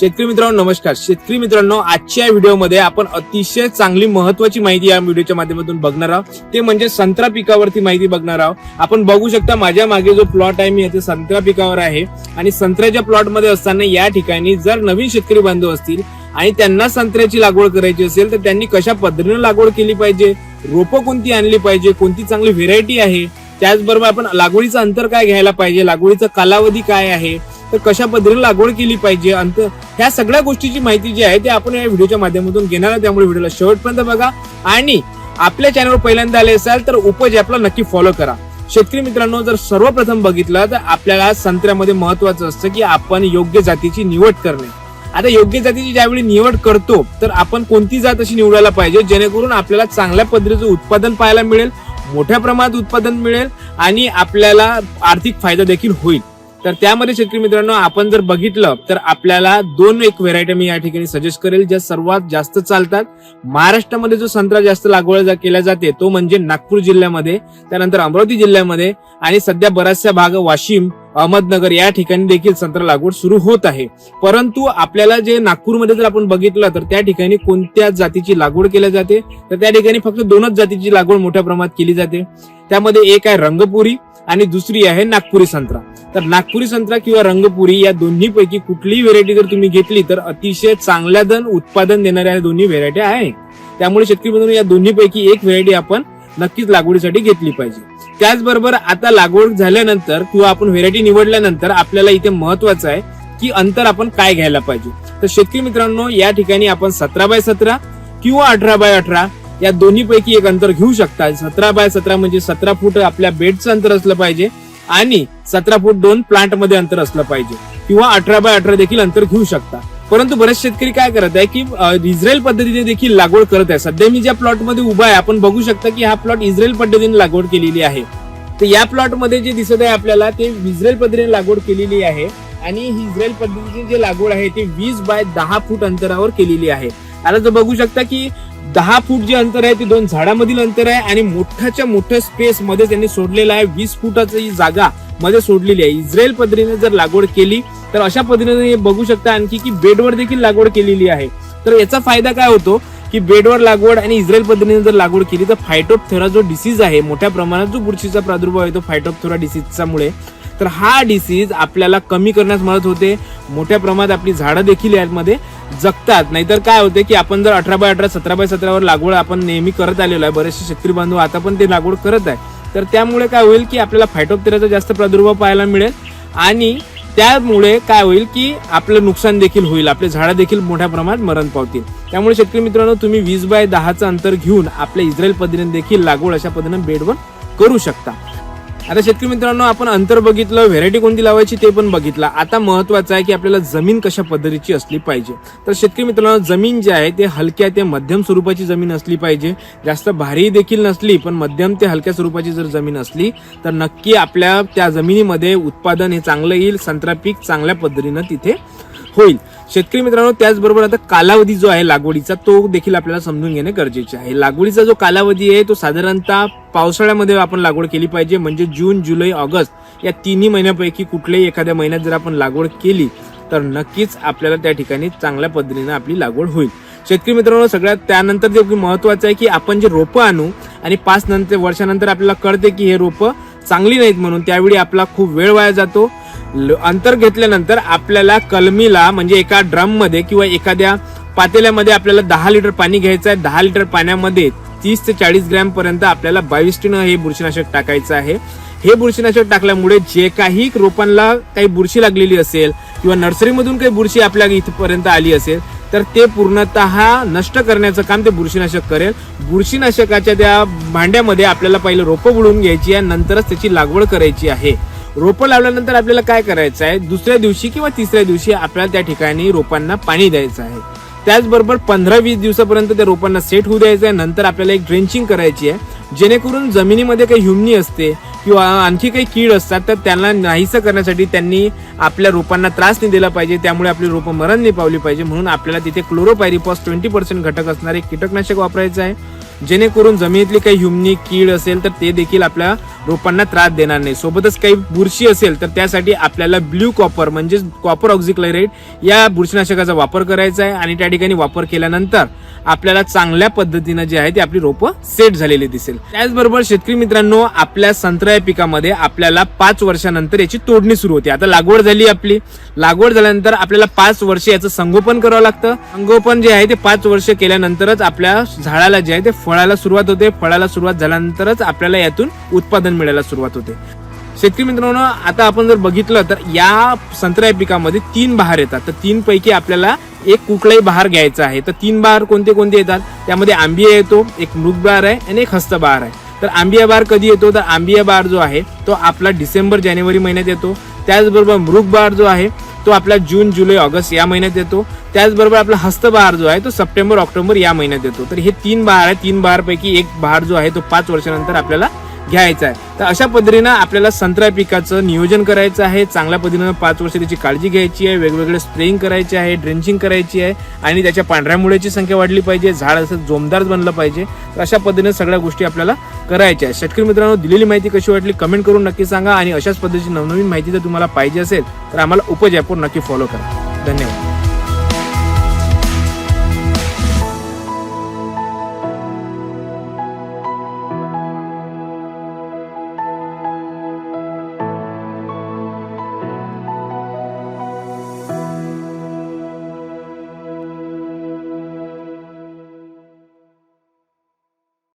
शेतकरी मित्रांनो नमस्कार. शेतकरी मित्रांनो आजच्या व्हिडिओमध्ये आपण अतिशय चांगली महत्वाची माहिती या व्हिडिओच्या माध्यमातून बघणार आहोत. ते म्हणजे संत्रा पिकावरती माहिती बघणार आहोत. आपण बघू शकता माझ्या मागे जो प्लॉट आहे मी याचे संत्रा पिकावर आहे. आणि संत्र्याच्या प्लॉटमध्ये असताना या ठिकाणी जर नवीन शेतकरी बांधव असतील आणि त्यांना संत्र्याची लागवड करायची असेल तर त्यांनी कशा पद्धतीने लागवड केली पाहिजे? रोपं कोणती आणली पाहिजे? कोणती चांगली व्हेरायटी आहे? त्याचबरोबर आपण लागवडीचं अंतर काय घ्यायला पाहिजे? लागवडीचा कालावधी काय आहे? तर कशा पद्धतीने लागवड केली पाहिजे? अंत ह्या सगळ्या गोष्टीची माहिती जी आहे ते आपण या व्हिडिओच्या माध्यमातून घेणार आहे त्यामुळे व्हिडिओला शेवटपर्यंत बघा. आणि आपल्या चॅनलवर पहिल्यांदा आले असाल तर उपज ॲपला नक्की फॉलो करा. शेतकरी मित्रांनो जर सर्वप्रथम बघितलं तर आपल्याला संत्र्यामध्ये महत्वाचं असतं की आपण योग्य जातीची निवड करणे. आता योग्य जातीची ज्यावेळी निवड करतो तर आपण कोणती जात अशी निवडायला पाहिजे जेणेकरून आपल्याला चांगल्या पद्धतीचं उत्पादन पाहायला मिळेल मोठ्या प्रमाणात उत्पादन मिळेल आणि आपल्याला आर्थिक फायदा देखील होईल. तर त्यामध्ये शेतकरी मित्रांनो आपण जर बघितलं तर आपल्याला दोन एक व्हेरायटी मी या ठिकाणी सजेस्ट करेल ज्या सर्वात जास्त चालतात. महाराष्ट्रामध्ये जो संत्रा जास्त लागवड जा- केल्या जाते तो म्हणजे नागपूर जिल्ह्यामध्ये त्यानंतर अमरावती जिल्ह्यामध्ये आणि सध्या बऱ्याचशा भाग वाशिम अहमदनगर या ठिकाणी देखील संत्रा लागवड सुरू होत आहे. परंतु आपल्याला जे नागपूरमध्ये जर आपण बघितलं तर त्या ठिकाणी कोणत्या जातीची लागवड केली जाते? तर त्या ठिकाणी फक्त दोनच जातीची लागवड मोठ्या प्रमाणात केली जाते. त्यामध्ये एक आहे रंगपुरी आणि दुसरी आहे नागपुरी संत्रा. तर नागपुरी संत्रा किंवा रंगपुरी या दोन्ही पैकी कुठलीही व्हेरायटी जर तुम्ही घेतली तर अतिशय चांगल्या दन उत्पादन देणाऱ्या या दोन्ही व्हेरायटी आहे त्यामुळे शेतकरी बंधू या दोन्ही पैकी एक व्हेरायटी आपण नक्कीच लागवडीसाठी घेतली पाहिजे. त्याचबरोबर आता लागवड झाल्यानंतर किंवा आपण व्हेरायटी निवडल्यानंतर आपल्याला इथे महत्वाचं आहे की अंतर आपण काय घ्यायला पाहिजे. तर शेतकरी मित्रांनो या ठिकाणी आपण सतरा बाय सतरा किंवा अठरा बाय अठरा या दोन्ही पैकी एक अंतर घेऊ शकता. सतरा बाय सतरा म्हणजे सतरा फूट आपल्या बेडचं अंतर असलं पाहिजे आणि सतरा फूट दोन प्लांटमध्ये अंतर असलं पाहिजे. किंवा अठरा बाय अठरा देखील अंतर घेऊ शकता. परंतु बरेच शेतकरी काय करत आहे की इस्रायल पद्धतीने देखील लागवड करत आहे. सध्या मी ज्या प्लॉटमध्ये उभा आहे आपण बघू शकता की हा प्लॉट इस्रायल पद्धतीने लागवड केलेली आहे. तर या प्लॉटमध्ये जे दिसत आहे आपल्याला ते इस्रायल पद्धतीने लागवड केलेली आहे आणि ही इस्रायल पद्धतीची जी लागवड आहे ती वीस बाय दहा फूट अंतरावर केलेली आहे. आता जर बघू शकता की दहा फूट जे अंतर आहे ते दोन झाडामधील अंतर आहे आणि मोठ्याच्या मोठ्या स्पेस मध्ये त्यांनी सोडलेलं आहे. वीस फुटाची जागा मध्ये सोडलेली आहे. इस्रायल पद्धतीने जर लागवड केली तर अशा पद्धतीने हे बघू शकता आणखी की बेडवर देखील लागवड केलेली आहे. तर याचा फायदा काय होतो? की बेडवर लागवड आणि इस्रायल पद्धतीने जर लागवड केली तर फायटोपथोरा जो डिसीज आहे मोठ्या प्रमाणात जो बुरशीचा प्रादुर्भाव येतो फायटोपथोरा डिसीजचा मुळे तर हा डिसीज आपल्याला कमी करण्यास मदत होते. मोठ्या प्रमाणात आपली झाडं देखील यामध्ये जगतात. नाहीतर काय होते की आपण जर अठरा बाय अठरा सतरा बाय सतरावर लागवड आपण नेहमी करत आलेलो आहे. बरेचसे शेतकरी बांधव आता पण ते लागवड करत आहे तर त्यामुळे काय होईल की आपल्याला फायटोपतेराचा जास्त प्रादुर्भाव पाहायला मिळेल. आणि त्यामुळे काय होईल की आपलं नुकसान देखील होईल. आपले झाडं देखील मोठ्या प्रमाणात मरण पावतील. त्यामुळे शेतकरी मित्रांनो तुम्ही वीस बाय दहाचं अंतर घेऊन आपल्या इस्रायल पद्धतीने देखील लागवड अशा पद्धतीने बेडवर करू शकता. आता शेतकरी मित्रांनो आपण अंतर बघितलं व्हेरायटी कोणती लावायची ते पण बघितलं. आता महत्वाचं आहे की आपल्याला जमीन कशा पद्धतीची असली पाहिजे. तर शेतकरी मित्रांनो जमीन जी आहे ते हलक्या ते मध्यम स्वरूपाची जमीन असली पाहिजे. जास्त भारी देखील नसली पण मध्यम ते हलक्या स्वरूपाची जर जमीन असली तर नक्की आपल्या त्या जमिनीमध्ये उत्पादन हे चांगलं येईल संत्रा पीक चांगल्या पद्धतीनं तिथे होईल. शेतकरी मित्रांनो त्याचबरोबर आता कालावधी जो आहे लागवडीचा तो देखील आपल्याला समजून घेणे गरजेचे आहे. लागवडीचा जो कालावधी आहे तो साधारणतः पावसाळ्यामध्ये आपण लागवड केली पाहिजे. म्हणजे जून जुलै ऑगस्ट या तिन्ही महिन्यापैकी कुठल्याही एखाद्या महिन्यात जर आपण लागवड केली तर नक्कीच आपल्याला त्या ठिकाणी चांगल्या पद्धतीने आपली लागवड होईल. शेतकरी मित्रांनो सगळ्यात त्यानंतर जे महत्वाचं आहे की आपण जे रोपं आणू आणि पाच नंतर वर्षानंतर आपल्याला कळते की हे रोपं चांगली नाहीत म्हणून त्यावेळी आपला खूप वेळ वाया जातो. अंतर घेतल्यानंतर आपल्याला कलमीला म्हणजे एका ड्रममध्ये किंवा एखाद्या पातेल्यामध्ये आपल्याला दहा लिटर पाणी घ्यायचं आहे. दहा लिटर पाण्यामध्ये तीस ते चाळीस ग्रॅम पर्यंत आपल्याला बाविस्टीनं हे बुरशीनाशक टाकायचं आहे. हे बुरशीनाशक टाकल्यामुळे जे काही रोपांना काही बुरशी लागलेली असेल किंवा नर्सरीमधून काही बुरशी आपल्या इथपर्यंत आली असेल तर ते पूर्णतः नष्ट करण्याचं काम ते बुरशीनाशक करेल. बुरशीनाशकाच्या त्या भांड्यामध्ये आपल्याला पहिलं रोपं बुडवून घ्यायची आहे. नंतरच त्याची लागवड करायची आहे. रोपं लावल्यानंतर आपल्याला काय करायचं आहे? दुसऱ्या दिवशी किंवा तिसऱ्या दिवशी आपल्याला त्या ठिकाणी रोपांना पाणी द्यायचं आहे. त्याचबरोबर पंधरा वीस दिवसापर्यंत त्या रोपांना सेट होऊ द्यायचं आहे. नंतर आपल्याला एक ड्रेंचिंग करायची आहे. जेणेकरून जमिनीमध्ये काही ह्युमनी असते किंवा आणखी काही कीड असतात तर त्यांना नाहीसं करण्यासाठी त्यांनी आपल्या रोपांना त्रास नाही दिला पाहिजे. त्यामुळे आपली रोपं मरण नाही पावली पाहिजे. म्हणून आपल्याला तिथे क्लोरोपायरिपॉस ट्वेंटी पर्सेंट घटक असणारे कीटकनाशक वापरायचं आहे. जेणेकरून जमिनीतली काही ह्युमनी कीड असेल तर ते देखील आपल्या रोपांना त्रास देणार नाही. सोबतच काही बुरशी असेल तर त्यासाठी आपल्याला ब्ल्यू कॉपर म्हणजेच कॉपर ऑक्झिक्लोराइड या बुरशीनाशकाचा वापर करायचा आहे आणि त्या ठिकाणी वापर केल्यानंतर आपल्याला चांगल्या पद्धतीनं जे आहे ते आपली रोपं सेट झालेली दिसेल. त्याचबरोबर शेतकरी मित्रांनो आपल्या संत्रा या पिकामध्ये आपल्याला पाच वर्षानंतर याची तोडणी सुरू होते. आता लागवड झाली आपली. लागवड झाल्यानंतर आपल्याला पाच वर्ष याचं संगोपन करावं लागतं. संगोपन जे आहे ते पाच वर्ष केल्यानंतरच आपल्या झाडाला जे आहे ते फळाला सुरुवात होते. फळाला सुरुवात झाल्यानंतरच आपल्याला यातून उत्पादन मिळायला सुरुवात होते. शेतकरी मित्रांनो आता आपण जर बघितलं तर या संत्रा या पिकामध्ये तीन बहार येतात. तर तीन पैकी आपल्याला एक कुठलाही बहार घ्यायचा आहे. तर तीन बहार कोणते कोणते येतात? त्यामध्ये आंबिया येतो एक मृग बहार आहे आणि एक हस्त बहार आहे. तर आंबिया बहार कधी येतो? तर आंबिया बहार जो आहे तो आपला डिसेंबर जानेवारी महिन्यात येतो. त्याचबरोबर मृग बहार जो आहे तो आपला जून जुलै ऑगस्ट या महिन्यात येतो. त्याचबरोबर आपला हस्तबहार जो आहे तो सप्टेंबर ऑक्टोबर या महिन्यात येतो. तर हे तीन बहार आहे. तीन बहारपैकी एक बहार जो आहे तो पाच वर्षानंतर आपल्याला घ्यायचा आहे. तर अशा पद्धतीनं आपल्याला संत्रा पिकाचं नियोजन करायचं आहे. चांगल्या पद्धतीनं पाच वर्ष त्याची काळजी घ्यायची आहे. वेगवेगळे स्प्रेइंग करायचे आहे ड्रेंचिंग करायची आहे आणि त्याच्या पांढऱ्या मुळ्याची संख्या वाढली पाहिजे. झाड असं जोमदार बनलं पाहिजे. तर अशा पद्धतीने सगळ्या गोष्टी आपल्याला करायच्या आहेत. शेतकरी मित्रांनो दिलेली माहिती कशी वाटली कमेंट करून नक्की सांगा आणि अशाच पद्धतीची नवनवीन माहिती जर तुम्हाला पाहिजे असेल तर आम्हाला उपज ॲपवर नक्की फॉलो करा. धन्यवाद.